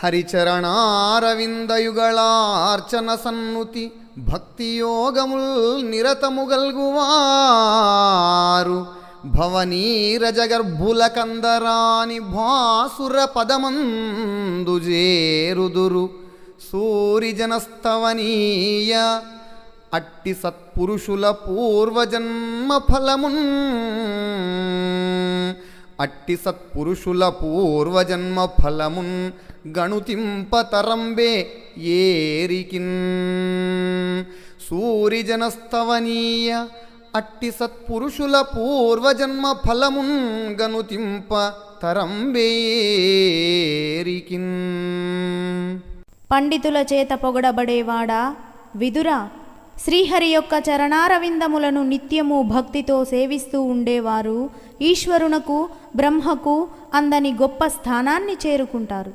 హరిచరణారవిందయుగళార్చన సన్నుతి భక్తియోగముల్ నిరతముగల్గువారు. భవనీరజగర్భుల కందరాని భాసుర పదమందు చేరుదురు సూరిజనస్తవనీయ అట్టి సత్పురుషుల పూర్వజన్మ ఫలమున్ అట్టి సత్పురుషుల పూర్వజన్మ ఫలమున్ గణుతింపతరంబే ఏరికిన్. సూరిజనస్తవనీయ అట్టి సత్పురుషుల పూర్వజన్మ ఫలమున్ గణుతింప తరంబేరికిన్ పండితుల చేత పొగడబడేవాడా? విదురా శ్రీహరి యొక్క చరణారవిందములను నిత్యము భక్తితో సేవిస్తూ ఉండేవారు. ఈశ్వరునకు బ్రహ్మకు అందని గొప్ప స్థానాన్ని చేరుకుంటారు.